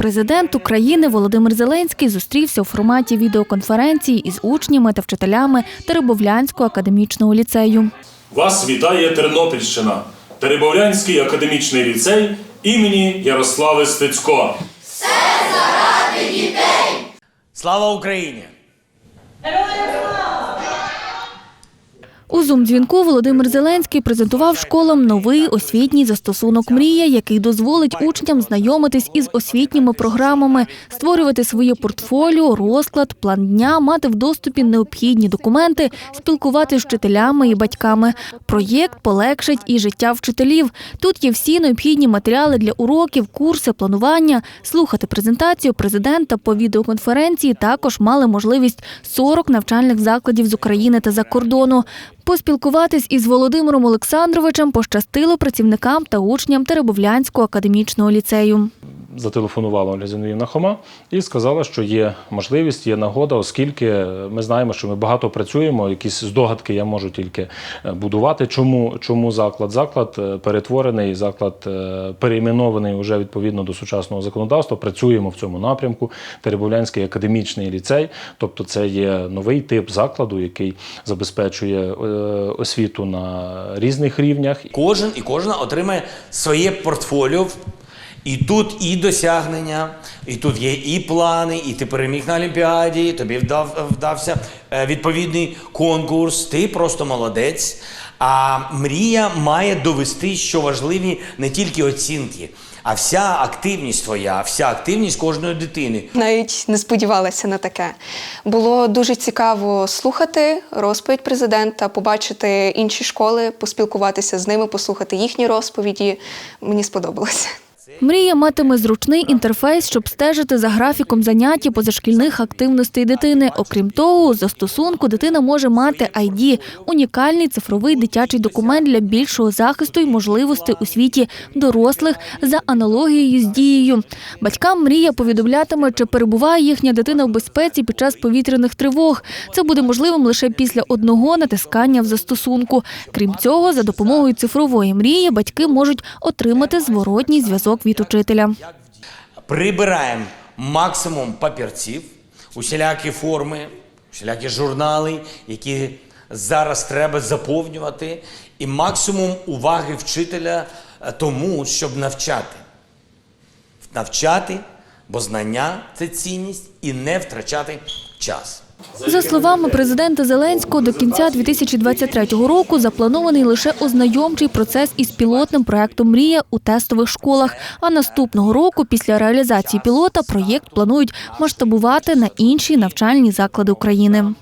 Президент України Володимир Зеленський зустрівся у форматі відеоконференції із учнями та вчителями Теребовлянського академічного ліцею. Вас вітає Тернопільщина, Теребовлянський академічний ліцей імені Ярослави Стецько. Все заради дітей! Слава Україні! У зум-дзвінку Володимир Зеленський презентував школам новий освітній застосунок Мрія, який дозволить учням знайомитись із освітніми програмами, створювати своє портфоліо, розклад, план дня, мати в доступі необхідні документи, спілкуватися з вчителями і батьками. Проєкт полегшить і життя вчителів. Тут є всі необхідні матеріали для уроків, курси, планування. Слухати презентацію президента по відеоконференції також мали можливість 40 навчальних закладів з України та за кордону. Поспілкуватись із Володимиром Олександровичем пощастило працівникам та учням Теребовлянського академічного ліцею. Зателефонувала Ольга Хома і сказала, що є можливість, є нагода, оскільки ми знаємо, що ми багато працюємо. Якісь здогадки я можу тільки е, будувати. Чому, чому заклад? Заклад е, перетворений, заклад е, перейменований вже відповідно до сучасного законодавства. Працюємо в цьому напрямку. Теребовлянський академічний ліцей, тобто це є новий тип закладу, який забезпечує освіту на різних рівнях. Кожен і кожна отримає своє портфоліо. І тут і досягнення, і тут є і плани, і ти переміг на Олімпіаді, і тобі вдав, вдався е, відповідний конкурс, ти просто молодець. А мрія має довести, що важливі не тільки оцінки, а вся активність твоя, вся активність кожної дитини. Навіть не сподівалася на таке. Було дуже цікаво слухати розповідь президента, побачити інші школи, поспілкуватися з ними, послухати їхні розповіді. Мені сподобалося. Мрія матиме зручний інтерфейс, щоб стежити за графіком занять і позашкільних активностей дитини. Окрім того, у застосунку дитина може мати ID – унікальний цифровий дитячий документ для більшого захисту і можливостей у світі дорослих за аналогією з дією. Батькам мрія повідомлятиме, чи перебуває їхня дитина в безпеці під час повітряних тривог. Це буде можливим лише після одного натискання в застосунку. Крім цього, за допомогою цифрової мрії батьки можуть отримати зворотній зв'язок від учителя. прибираємо максимум папірців, усілякі форми, усілякі журнали, які зараз треба заповнювати, і максимум уваги вчителя е, тому, щоб навчати. Навчати, бо знання це цінність, і не втрачати час. За словами президента Зеленського, до кінця 2023 року запланований лише ознайомчий процес із пілотним проектом Мрія у тестових школах. А наступного року, після реалізації пілота, проєкт планують масштабувати на інші навчальні заклади України.